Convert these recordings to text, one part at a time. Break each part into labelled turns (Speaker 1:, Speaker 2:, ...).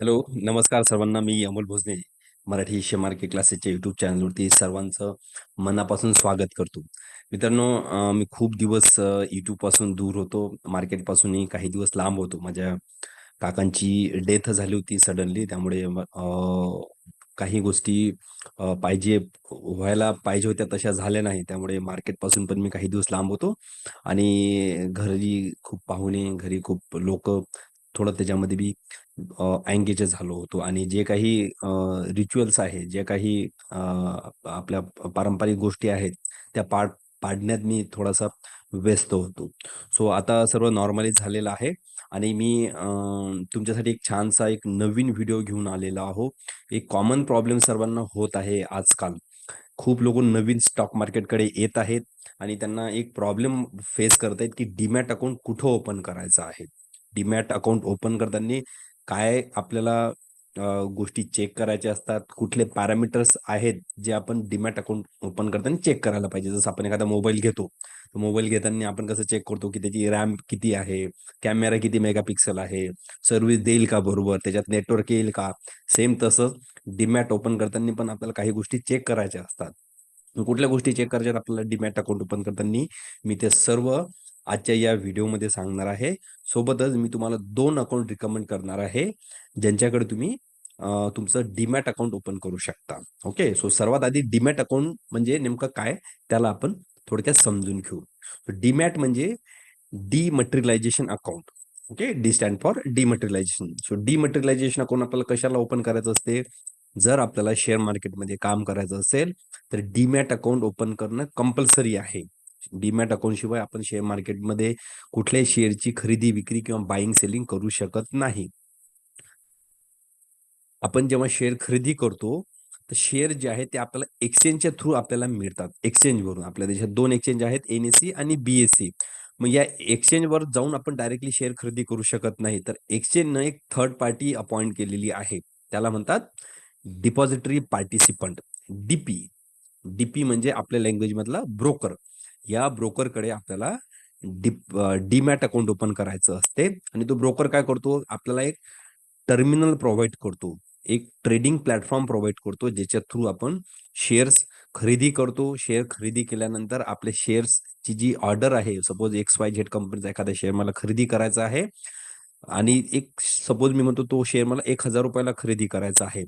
Speaker 1: Hello नमस्कार सर्वांना. मी अमोल भोजने मराठी शेअर मार्केट क्लासेसच्या युट्यूब चॅनलवरती सर्वांचं मनापासून स्वागत करतो. मित्रांनो मी खूप दिवस युट्यूबपासून दूर होतो. मार्केट पासूनही काही दिवस लांब होतो. माझ्या काकांची डेथ झाली होती सडनली त्यामुळे काही गोष्टी पाहिजे व्हायला पाहिजे होत्या तशा झाल्या नाही. त्यामुळे मार्केटपासून पण मी काही दिवस लांब होतो. आणि घरी खूप पाहुणे घरी खूप लोक थोडं त्याच्यामध्ये बी एंगेज झालो होतो. आणि जे काही रिच्युअल्स आहे जे काही आपल्या पारंपरिक गोष्टी आहेत त्या पाड पाडण्यात मी थोडासा व्यस्त होतो. सो आता सर्व नॉर्मली झालेलं आहे. आणि मी तुमच्यासाठी एक छानसा एक नवीन व्हिडिओ घेऊन आलेला आहो. एक कॉमन प्रॉब्लेम सर्वांना होत आहे आजकाल. खूप लोक नवीन स्टॉक मार्केटकडे येत आहेत आणि त्यांना एक प्रॉब्लेम फेस करत आहेत की डीमॅट अकाउंट कुठं ओपन करायचं आहे? डीमॅट अकाउंट ओपन करताना काय आपल्याला गोष्टी चेक करायच्या असतात? कुठले पॅरामीटर्स आहेत जे आपण डीमॅट अकाउंट ओपन करताना चेक करायला पाहिजे? जसं आपण एखादा मोबाईल घेतो मोबाईल घेताना आपण कसं चेक करतो की त्याची रॅम किती आहे? कॅमेरा किती मेगापिक्सल आहे? सर्व्हिस देईल का बरोबर? त्याच्यात नेटवर्क येईल का? सेम तसंच डीमॅट ओपन करताना पण आपल्याला काही गोष्टी चेक करायच्या असतात. कुठल्या गोष्टी चेक करायच्यात आपल्याला डिमॅट अकाउंट ओपन करताना मी ते सर्व आजच्या या व्हिडिओमध्ये सांगणार आहे. सोबतच मी तुम्हाला दोन अकाउंट रिकमेंड करणार आहे ज्यांच्याकडे तुम्ही तुमचं डीमॅट अकाउंट ओपन करू शकता. ओके सो सर्वात आधी डीमॅट अकाउंट म्हणजे नेमकं काय? त्याला आपण थोडक्यात समजून घेऊ. डीमॅट म्हणजे dematerialisation account okay D stand for dematerialisation so dematerialisation account आपल्याला कशाला ओपन करायचं असते? जर आपल्याला शेअर मार्केटमध्ये काम करायचं असेल तर डीमॅट अकाउंट ओपन करणं कंपल्सरी आहे. डीमॅट अकाउंट शिवाय आपण शेअर मार्केटमध्ये कुठल्याही शेअरची खरेदी विक्री किंवा बाईंग सेलिंग करू शकत नाही. आपण जेव्हा शेअर खरेदी करतो तर शेअर जे आहे ते आपल्याला एक्सचेंजच्या थ्रू आपल्याला मिळतात. एक्सचेंजवरून. आपल्या देशात दोन एक्सचेंज आहेत एनएससी आणि बीएससी मग या एक्सचेंजवर जाऊन आपण डायरेक्टली शेअर खरेदी करू शकत नाही. तर एक्सचेंजनं एक थर्ड पार्टी अपॉइंट केलेली आहे. त्याला म्हणतात डिपॉझिटरी पार्टिसिपंट. डीपी. डीपी म्हणजे आपल्या लँग्वेज मधला ब्रोकर. या ब्रोकरकडे आपल्याला डीप डीमॅट अकाउंट ओपन करायचं असते आणि तो ब्रोकर काय करतो? आपल्याला एक टर्मिनल प्रोव्हाइड करतो. एक ट्रेडिंग प्लॅटफॉर्म प्रोव्हाइड करतो ज्याच्या थ्रू आपण शेअर्स खरेदी करतो. शेअर खरेदी केल्यानंतर आपले शेअर्सची जी ऑर्डर आहे सपोज एक्स वाय झेड कंपनीचा एखादा शेअर मला खरेदी करायचा आहे आणि एक सपोज मी म्हणतो तो शेअर मला एक हजार रुपयाला खरेदी करायचा आहे.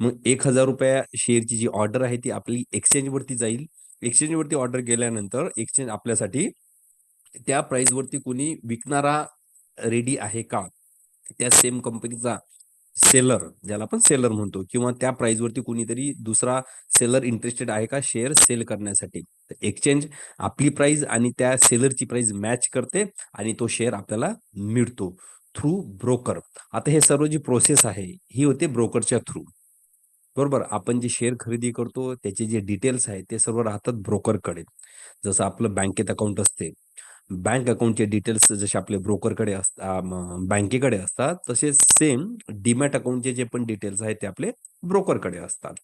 Speaker 1: मग एक हजार रुपया शेअरची जी ऑर्डर आहे ती आपली एक्सचेंज वरती जाईल. एक्सचेंज वरती ऑर्डर गेल्यानंतर एक्सचेंज आपल्यासाठी त्या प्राइस वरती कोणी विकणारा रेडी आहे का? त्या सेम कंपनीचा सेलर ज्याला आपण सेलर म्हणतो किंवा त्या प्राइस वरती कोणीतरी दुसरा सेलर इंटरेस्टेड आहे का? शेअर सेल करण्यासाठी. एक्सचेंज आपली प्राइस आणि त्या सेलरची प्राइस मॅच करते आणि तो शेअर आपल्याला मिळतो थ्रू ब्रोकर आता हे सर्व जी प्रोसेस आहे ही होते ब्रोकरच्या थ्रू बरोबर आपण जे शेअर खरेदी करतो त्याचे जे डिटेल्स आहेत ते सर्व राहतात ब्रोकरकडे. जसं आपलं बँकेत अकाउंट असते. बँक अकाउंटचे डिटेल्स जसे आपले ब्रोकरकडे असतात बँकेकडे असतात तसे सेम डीमॅट अकाउंटचे जे पण डिटेल्स आहेत ते आपले ब्रोकरकडे असतात.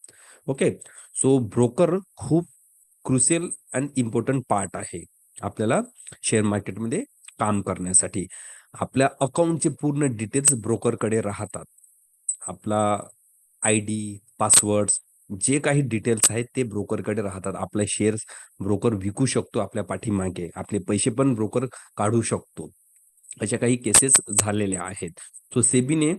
Speaker 1: ओके? सो ब्रोकर खूप क्रुसियल अँड इम्पॉर्टंट पार्ट आहे आपल्याला शेअर मार्केटमध्ये काम करण्यासाठी. आपल्या अकाउंटचे पूर्ण डिटेल्स ब्रोकरकडे राहतात. आपला आय डी पासवर्ड्स जे काही डिटेल्स आहेत ते ब्रोकरकडे राहतात. आपले शेअर्स ब्रोकर विकू शकतो आपल्या पाठीमागे. आपले पैसे पण ब्रोकर काढू शकतो. अशा काही केसेस झालेल्या आहेत. सो सेबीने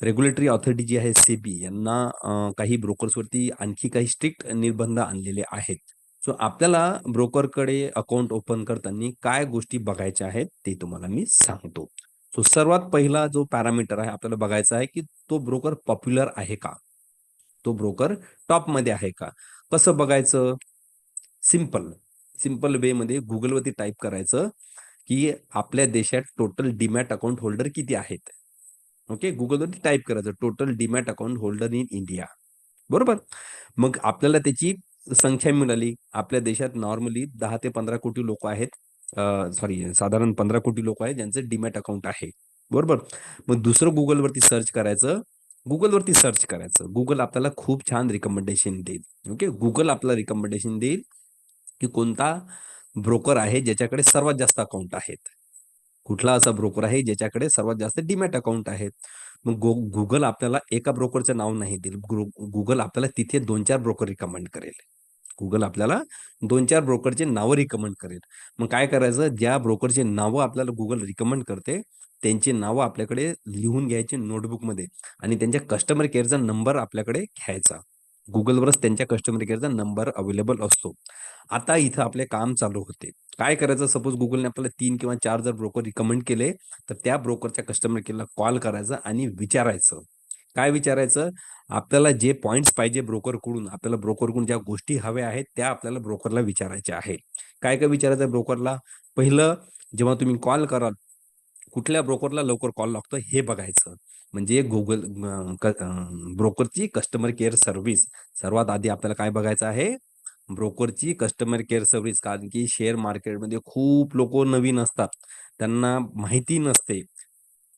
Speaker 1: रेग्युलेटरी ऑथॉरिटी जी आहे सेबी यांना काही ब्रोकर्सवरती आणखी काही स्ट्रिक्ट निर्बंध आणलेले आहेत. सो आपल्याला ब्रोकरकडे अकाउंट ओपन करताना काय गोष्टी बघायच्या आहेत ते तुम्हाला मी सांगतो. सो सर्वात पहिला जो पॅरामीटर आहे आपल्याला बघायचा आहे की तो ब्रोकर पॉप्युलर आहे का? तो ब्रोकर टॉपमध्ये आहे का? कसं बघायचं? सिंपल सिंपल वे मध्ये गुगलवरती टाईप करायचं की आपल्या देशात टोटल डीमॅट अकाउंट होल्डर किती आहेत? ओके? गुगलवरती टाईप करायचं total demat account holder in India. बरोबर? मग आपल्याला त्याची संख्या मिळाली. आपल्या देशात नॉर्मली दहा ते पंधरा कोटी लोक आहेत. सॉरी साधारण पंधरा कोटी लोक आहेत ज्यांचं डीमॅट अकाउंट आहे. बरोबर? मग दुसरं गुगलवरती सर्च करायचं. गुगलवरती सर्च करायचं. गुगल आपल्याला खूप छान रिकमेंडेशन देईल. ओके गुगल आपल्याला रिकमेंडेशन देईल की कोणता ब्रोकर आहे ज्याच्याकडे सर्वात जास्त अकाउंट आहेत. कुठला असा ब्रोकर आहे ज्याच्याकडे सर्वात जास्त डीमॅट अकाउंट आहेत. मग गुगल आपल्याला एका ब्रोकरचं नाव नाही देईल. गुगल आपल्याला तिथे 2-4 ब्रोकर रिकमेंड करेल. गुगल आपल्याला 2-4 ब्रोकरचे नावं रिकमेंड करेल. मग काय करायचं, ज्या ब्रोकरचे नावं आपल्याला गुगल रिकमेंड करते, त्यांची नावं आपल्याकडे लिहून घ्यायची नोटबुकमध्ये आणि त्यांच्या कस्टमर केअरचा नंबर आपल्याकडे घ्यायचा. गुगलवरच त्यांच्या कस्टमर केअरचा नंबर अवेलेबल असतो. आता इथं आपले काम चालू होते. काय करायचं सपोज गुगलने आपल्याला तीन किंवा चार जर ब्रोकर रिकमेंड केले, तर त्या ब्रोकरच्या कस्टमर केअरला कॉल करायचा आणि विचारायचं. काय विचारायचं? आपल्याला जे पॉइंट्स पाहिजे ब्रोकरकडून, आपल्याला ब्रोकरकडून ज्या गोष्टी हव्या आहेत, त्या आपल्याला ब्रोकरला विचारायच्या आहे. काय-काय विचारायचं ब्रोकरला? पहिलं जेव्हा तुम्ही कॉल कराल, कुठल्या ब्रोकरला लवकर कॉल लागतो हे बघायचं. म्हणजे गुगल ब्रोकरची कस्टमर केअर सर्व्हिस. सर्वात आधी आपल्याला काय बघायचं आहे? ब्रोकरची कस्टमर केअर सर्व्हिस. कारण की शेअर मार्केटमध्ये खूप लोक नवीन असतात. त्यांना माहिती नसते.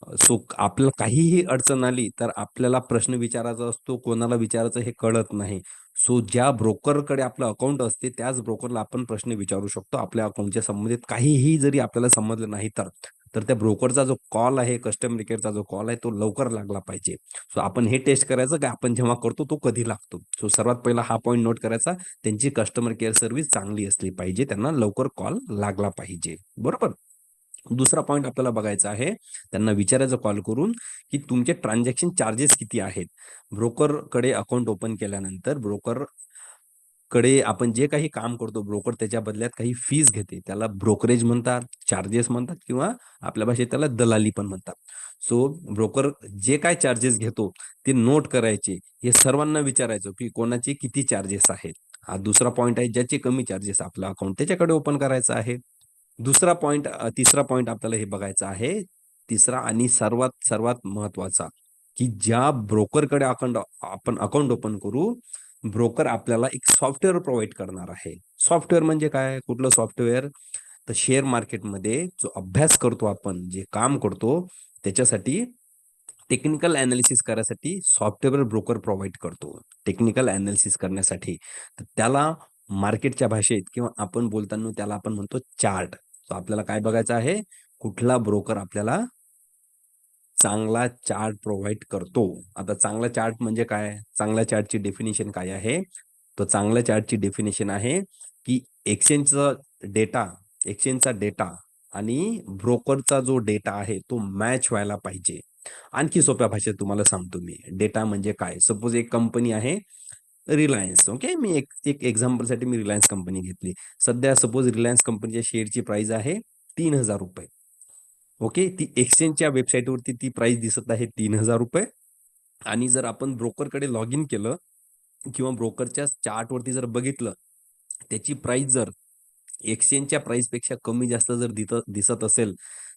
Speaker 1: सो आपल्याला काहीही अडचण आली, तर आपल्याला प्रश्न विचारायचा असतो. कोणाला विचारायचं हे कळत नाही. सो ज्या ब्रोकरकडे आपलं अकाउंट असते, त्याच ब्रोकरला आपण प्रश्न विचारू शकतो. आपल्या अकाउंटच्या संबंधित काहीही जरी आपल्याला समजलं नाही तर. तर त्या ब्रोकरचा जो कॉल आहे, कस्टमर केअरचा जो कॉल आहे, तो लवकर लागला पाहिजे. सो आपण हे टेस्ट करायचं की आपण जेव्हा करतो, तो कधी लागतो. सो सर्वात पहिला हा पॉईंट नोट करायचा. त्यांची कस्टमर केअर सर्व्हिस चांगली असली पाहिजे. त्यांना लवकर कॉल लागला पाहिजे. बरोबर? दुसरा पॉईंट आपल्याला बघायचा आहे. त्यांना विचारायचं कॉल करून, की तुमचे ट्रान्झॅक्शन चार्जेस किती आहेत? ब्रोकरकडे अकाउंट ओपन केल्यानंतर ब्रोकरकडे आपण जे काही काम करतो, ब्रोकर त्याच्या बदल्यात काही फीज घेते. त्याला ब्रोकरेज म्हणतात, चार्जेस म्हणतात किंवा आपल्या भाषेत त्याला दलाली पण म्हणतात. सो ब्रोकर जे काय चार्जेस घेतो, ते नोट करायचे. हे सर्वांना विचारायचं, की कोणाचे किती चार्जेस आहेत. हा दुसरा पॉईंट आहे. ज्याचे कमी चार्जेस आपला अकाउंट त्याच्याकडे ओपन करायचं आहे. दुसरा पॉइंट तिसरा पॉइंट आपल्याला हे बघायचं आहे. तिसरा आणि सर्वात, सर्वात महत्त्वाचा की ज्या ब्रोकरकडे अकाउंट आपण अकाउंट ओपन करू, ब्रोकर आपल्याला एक सॉफ्टवेअर प्रोव्हाइड करणार आहे. सॉफ्टवेअर म्हणजे काय? कुठलं सॉफ्टवेअर? तर शेअर मार्केटमध्ये जो अभ्यास करतो आपण, जे काम करतो, त्याच्यासाठी टेक्निकल अनालिसिस करायसाठी सॉफ्टवेअर ब्रोकर प्रोव्हाइड करतो. टेक्निकल अनालिसिस करण्यासाठी. तर त्याला मार्केटच्या भाषेत किंवा आपण बोलताना त्याला आपण म्हणतो चार्ट. सो आपल्याला काय बघायचं आहे? कुठला ब्रोकर आपल्याला चांगला चार्ट प्रोव्हाइड करतो. आता चांगला चार्ट म्हणजे काय? चांगल्या चार्टची डेफिनेशन काय आहे? तर चांगल्या चार्टची डेफिनेशन आहे, की एक्सचेंजचा डेटा एक्सचेंजचा डेटा आणि ब्रोकरचा जो डेटा आहे, तो मॅच व्हायला पाहिजे. आणखी सोप्या भाषेत तुम्हाला सांगतो मी. डेटा म्हणजे काय? सपोज एक कंपनी आहे रिलायन्स. ओके. मी एक एक एक्झाम्पलसाठी मी रिलायन्स कंपनी घेतली. सध्या सपोज रिलायन्स कंपनीच्या शेअरची प्राइस आहे ₹3000 ओके. ती एक्सचेंजच्या वेबसाईटवरती ती प्राइस दिसत आहे ₹3000 आणि जर आपण ब्रोकरकडे लॉग इन केलं किंवा ब्रोकरच्या चार्टवरती जर बघितलं, त्याची प्राइस जर एक्सचेंजच्या प्राइसपेक्षा कमी जास्त जर दिसत असेल,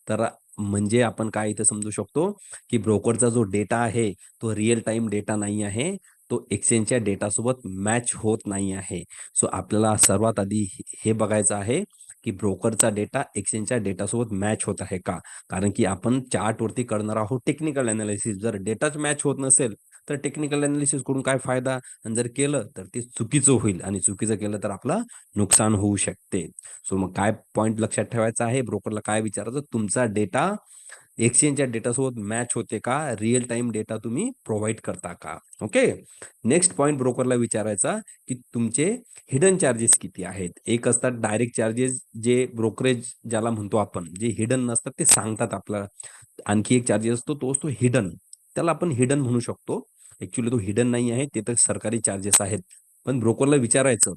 Speaker 1: तर म्हणजे आपण काय इथे समजू शकतो, की ब्रोकरचा जो डेटा आहे, तो रिअल टाइम डेटा नाही आहे. तो एक्सचेंजच्या डेटासोबत मॅच होत नाही आहे. सो आपल्याला सर्वात आधी हे बघायचं आहे, की ब्रोकरचा डेटा एक्सचेंजच्या डेटासोबत मॅच होत आहे का? कारण की आपण चार्टवरती करणार आहोत टेक्निकल अनालिसिस जर डेटाच मॅच होत नसेल, तर टेक्निकल अनालिसिस करून काय फायदा? आणि जर केलं, तर ते चुकीचं होईल आणि चुकीचं केलं तर आपलं नुकसान होऊ शकते. सो मग काय पॉईंट लक्षात ठेवायचा आहे? ब्रोकरला काय विचारायचं? तुमचा डेटा एक्सचेंजच्या डेटासोबत मॅच होते का? रिअल टाइम डेटा तुम्ही प्रोव्हाइड करता का? ओके. नेक्स्ट पॉईंट ब्रोकरला विचारायचा, की तुमचे हिडन चार्जेस किती आहेत? एक असतात डायरेक्ट चार्जेस जे ब्रोकरेज ज्याला म्हणतो आपण, जे हिडन नसतात ते सांगतात आपल्याला. आणखी एक चार्जेस असतो, तो असतो हिडन. त्याला आपण हिडन म्हणू शकतो. ऍक्च्युली तो हिडन नाही आहे, ते तर सरकारी चार्जेस आहेत. पण ब्रोकरला विचारायचं,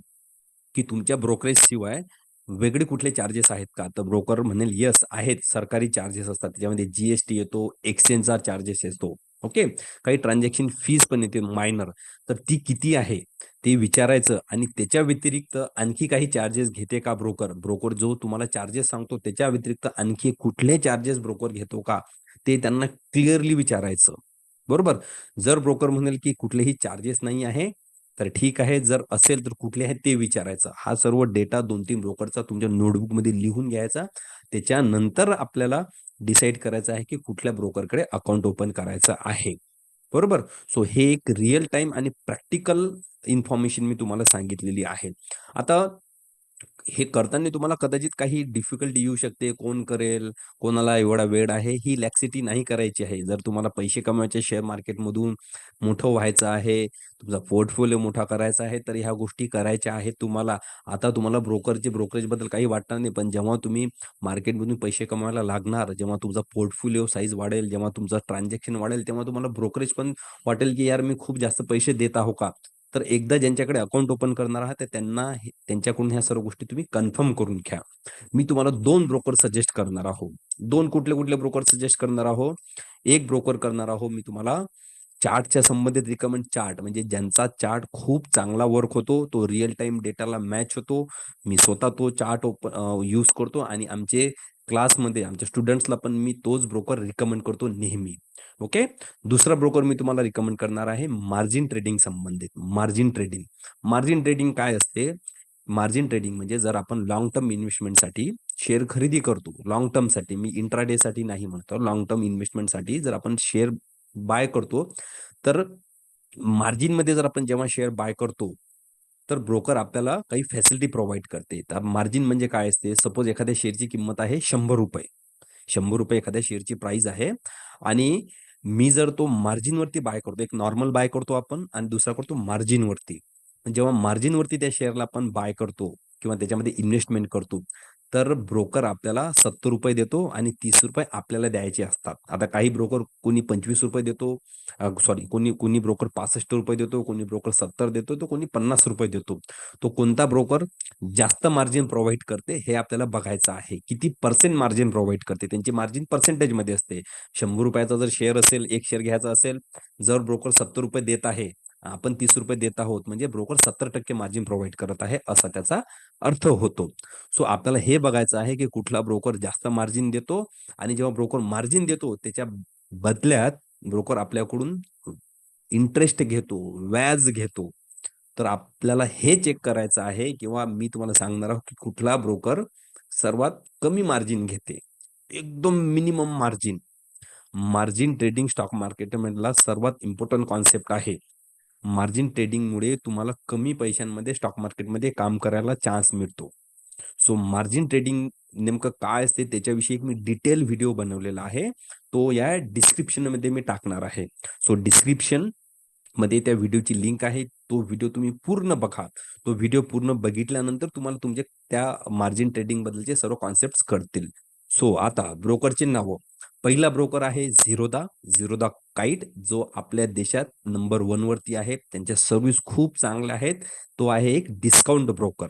Speaker 1: की तुमच्या ब्रोकरेज शिवाय वेगळे कुठले चार्जेस आहेत का? तर ब्रोकर म्हणेल, "येस आहेत. सरकारी चार्जेस असतात. त्याच्यामध्ये जीएसटी येतो, एक्सचेंजचा चार्जेस येतो." ओके. काही ट्रान्झॅक्शन फीज पण येते मायनर. तर ती किती आहे? ते विचारायचं आणि त्याच्या व्यतिरिक्त आणखी काही चार्जेस घेते का ब्रोकर? ब्रोकर जो तुम्हाला चार्जेस सांगतो, त्याच्या व्यतिरिक्त आणखी कुठले चार्जेस ब्रोकर घेतो का? ते त्यांना क्लिअरली विचारायचं. बरोबर? जर ब्रोकर म्हणेल, की कुठलेही चार्जेस नाही आहे, तर ठीक आहे. जर असेल तर कुठले आहेत ते विचारायचं. हा सर्व डेटा 2-3 ब्रोकरचा तुमच्या नोटबुकमध्ये लिहून घ्यायचा. त्याच्यानंतर आपल्याला डिसाईड करायचं आहे, की कुठल्या ब्रोकरकडे अकाउंट ओपन करायचं आहे. बरोबर? सो हे एक रिअल टाइम आणि प्रॅक्टिकल इन्फॉर्मेशन मी तुम्हाला सांगितलेली आहे. आता हे करताना तुम्हाला कदाचित काही डिफिकल्टी येऊ शकते. कोण करेल? कोणाला एवढा वेळ आहे? ही लॅक्सिटी नाही करायची आहे. जर तुम्हाला पैसे कमवायचे शेअर मार्केटमधून, मोठं व्हायचं आहे, तुमचा पोर्टफोलिओ मोठा करायचा आहे, तर ह्या गोष्टी करायच्या आहेत तुम्हाला. आता तुम्हाला ब्रोकरचे ब्रोकरेजबद्दल काही वाटणार नाही. पण जेव्हा तुम्ही मार्केटमधून पैसे कमवायला लागणार, जेव्हा तुमचा पोर्टफोलिओ साईज वाढेल, जेव्हा तुमचं ट्रान्झॅक्शन वाढेल, तेव्हा तुम्हाला ब्रोकरेज पण वाटेल, की यार मी खूप जास्त पैसे देत आहो का? तर एकदा ज्यांच्याकडे अकाउंट ओपन करणार आहात, तर त्यांना त्यांच्याकडून ह्या सर्व गोष्टी तुम्ही कन्फर्म करून घ्या. मी तुम्हाला 2 ब्रोकर सजेस्ट करणार आहो. 2 कुठले-कुठले ब्रोकर सजेस्ट करणार आहो? एक ब्रोकर करणार आहो मी तुम्हाला चार्टच्या संबंधित रिकमेंड चार्ट म्हणजे ज्यांचा चार्ट खूप चांगला वर्क होतो, तो रिअल टाईम डेटाला मॅच होतो. मी स्वतः तो चार्ट ओप अ, यूज करतो आणि आमचे क्लासमध्ये आमच्या स्टुडंट्सला पण मी तोच ब्रोकर रिकमेंड करतो नेहमी. ओके. दुसरा ब्रोकर मी तुम्हाला रिकमेंड करणार आहे मार्जिन ट्रेडिंग संबंधित. Margin trading. मार्जिन ट्रेडिंग काय असते? मार्जिन ट्रेडिंग म्हणजे जर आपण लॉंग टर्म इन्व्हेस्टमेंटसाठी शेअर खरेदी करतो. लॉंग टर्मसाठी मी इंट्राडेसाठी नाही म्हणतो. लॉंग टर्म इन्व्हेस्टमेंटसाठी जर आपण शेअर बाय करतो, तर मार्जिनमध्ये जर आपण जेव्हा शेअर बाय करतो, तर ब्रोकर आपल्याला काही फॅसिलिटी प्रोव्हाइड करते. तर मार्जिन म्हणजे काय असते? सपोज एखाद्या शेअरची किंमत आहे ₹100. ₹100 एखाद्या शेअरची प्राइस आहे आणि मी जर तो मार्जिनवरती बाय करतो, एक नॉर्मल बाय करतो आपण आणि दुसरा करतो मार्जिनवरती. जेव्हा मार्जिनवरती त्या शेअरला आपण बाय करतो किंवा त्याच्यामध्ये इन्व्हेस्टमेंट करतो, तर ब्रोकर आपल्याला ₹70 देतो आणि ₹30 आपल्याला द्यायचे असतात. आता काही ब्रोकर कोणी ₹25 देतो, सॉरी कोणी कोणी ब्रोकर ₹65 देतो, कोणी ब्रोकर 70 देतो, तर कोणी ₹50 देतो. तो कोणता ब्रोकर जास्त मार्जिन प्रोव्हाइड करते हे आपल्याला बघायचं आहे. किती पर्सेंट मार्जिन प्रोव्हाइड करते? त्यांची मार्जिन पर्सेंटेजमध्ये असते. शंभर रुपयाचा जर शेअर असेल, एक शेअर घ्यायचा असेल, जर ब्रोकर ₹70 देत आहे, आपण ₹30 देत आहोत, म्हणजे ब्रोकर 70% मार्जिन प्रोव्हाइड करत आहे, असा त्याचा अर्थ होतो. सो आपल्याला हे बघायचं आहे, की कुठला ब्रोकर जास्त मार्जिन देतो आणि जेव्हा ब्रोकर मार्जिन देतो, त्याच्या बदल्यात ब्रोकर आपल्याकडून इंटरेस्ट घेतो, व्याज घेतो. तर आपल्याला हे चेक करायचं आहे किंवा मी तुम्हाला सांगणार आहोत, की कुठला ब्रोकर सर्वात कमी मार्जिन घेते. एकदम minimum margin. Margin trading stock मार्केटमेंटला सर्वात इम्पॉर्टंट कॉन्सेप्ट आहे. मार्जिन ट्रेडिंगमुळे तुम्हाला कमी पैशांमध्ये स्टॉक मार्केटमध्ये काम करायला चान्स मिळतो. सो मार्जिन ट्रेडिंग नेमकं काय असते त्याच्याविषयी मी डिटेल व्हिडिओ बनवलेला आहे. तो या डिस्क्रिप्शनमध्ये मी टाकणार आहे. सो डिस्क्रिप्शनमध्ये त्या व्हिडिओची लिंक आहे. तो व्हिडिओ तुम्ही पूर्ण बघा. तो व्हिडिओ पूर्ण बघितल्यानंतर तुम्हाला तुमचे त्या मार्जिन ट्रेडिंग बद्दलचे सर्व कॉन्सेप्ट्स कळतील. सो आता ब्रोकरचे नावं. पहिला ब्रोकर आहे झिरोदा, झिरोदा काईट जो आपल्या देशात नंबर वन वरती आहे. त्यांच्या सर्व्हिस खूप चांगल्या आहेत. तो आहे एक discount broker.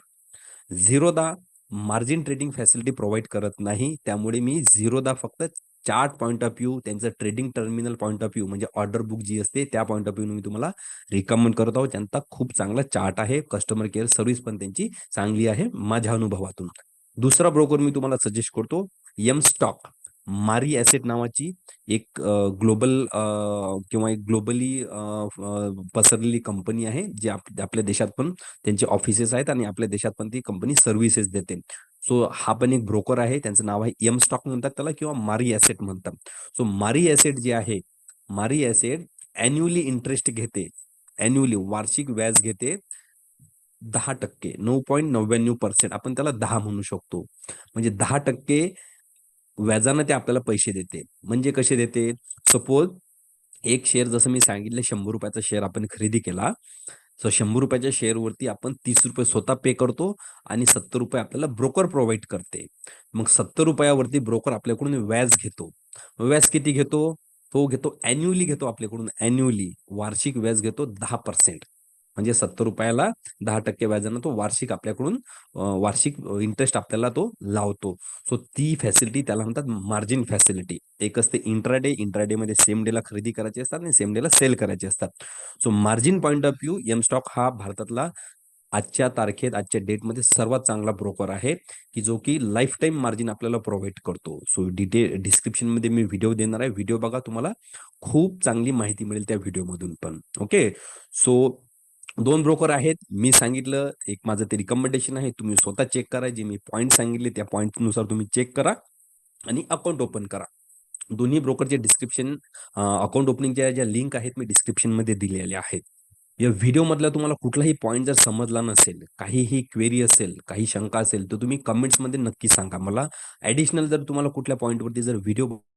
Speaker 1: Zerodha margin trading facility provide करत नाही. त्यामुळे मी झिरोदा फक्त चार्ट पॉईंट ऑफ व्ह्यू, त्यांचं trading terminal point of view म्हणजे ऑर्डर बुक जी असते त्या पॉइंट ऑफ व्ह्यू मी तुम्हाला रिकमेंड करत आहोत. त्यांचा खूप चांगला चार्ट आहे. कस्टमर केअर सर्व्हिस पण त्यांची चांगली आहे माझ्या अनुभवातून. दुसरा ब्रोकर मी तुम्हाला सजेस्ट करतो एम स्टॉक. मारी ॲसेट नावाची एक ग्लोबल किंवा एक ग्लोबली पसरलेली कंपनी आहे. जी आपल्या देशात पण त्यांचे ऑफिसेस आहेत आणि आपल्या देशात पण ती कंपनी सर्व्हिसेस देते. सो हा पण एक ब्रोकर आहे. त्यांचं नाव आहे एम स्टॉक म्हणतात त्याला किंवा मारी ॲसेट म्हणतात. सो मारी ॲसेट जे आहे, मारी ॲसेट अॅन्युअली इंटरेस्ट घेते. अॅन्युअली वार्षिक व्याज घेते 10% 9.99% आपण त्याला दहा म्हणू शकतो. म्हणजे 10% व्याजानं ते आपल्याला पैसे देते. म्हणजे कसे देते? सपोज एक शेअर जसं मी सांगितलं शंभर रुपयाचा शेअर आपण खरेदी केला. सो शंभर रुपयाच्या शेअरवरती आपण ₹30 स्वतः पे करतो आणि ₹70 आपल्याला ब्रोकर प्रोव्हाइड करते. मग सत्तर रुपयावरती ब्रोकर आपल्याकडून व्याज घेतो. व्याज किती घेतो? तो घेतो अॅन्युअली घेतो आपल्याकडून अॅन्युअली वार्षिक व्याज घेतो 10% म्हणजे सत्तर रुपयाला दहा टक्के व्याजानं तो वार्षिक आपल्याकडून वार्षिक इंटरेस्ट आपल्याला तो लावतो. सो ती फॅसिलिटी त्याला म्हणतात मार्जिन फॅसिलिटी. एक असते इंट्राडे, इंट्राडेमध्ये सेम डेला खरेदी करायची असतात आणि सेम डेला सेल करायचे असतात. So margin point of view M stock हा भारतातला आजच्या तारखेत, आजच्या डेटमध्ये सर्वात चांगला ब्रोकर आहे, की जो की लाईफटाईम मार्जिन आपल्याला प्रोव्हाइड करतो. सो डिटेल डिस्क्रिप्शनमध्ये मी व्हिडिओ देणार आहे. व्हिडिओ बघा तुम्हाला खूप चांगली माहिती मिळेल त्या व्हिडिओमधून पण. ओके. सो दोन ब्रोकर आहेत. मी सांगितलं एक माझं ते रिकमेंडेशन आहे. तुम्ही स्वतः चेक करा. जे मी पॉईंट सांगितले त्या पॉईंटनुसार तुम्ही चेक करा आणि अकाउंट ओपन करा. दोन्ही ब्रोकरचे डिस्क्रिप्शन अकाउंट ओपनिंगच्या ज्या लिंक आहेत मी डिस्क्रिप्शनमध्ये दिलेल्या आहेत. या व्हिडिओमधला तुम्हाला कुठलाही पॉईंट जर समजला नसेल, काहीही क्वेरी असेल, काही शंका असेल, तर तुम्ही कमेंट्समध्ये नक्की सांगा मला. ॲडिशनल जर तुम्हाला कुठल्या पॉईंटवरती जर व्हिडिओ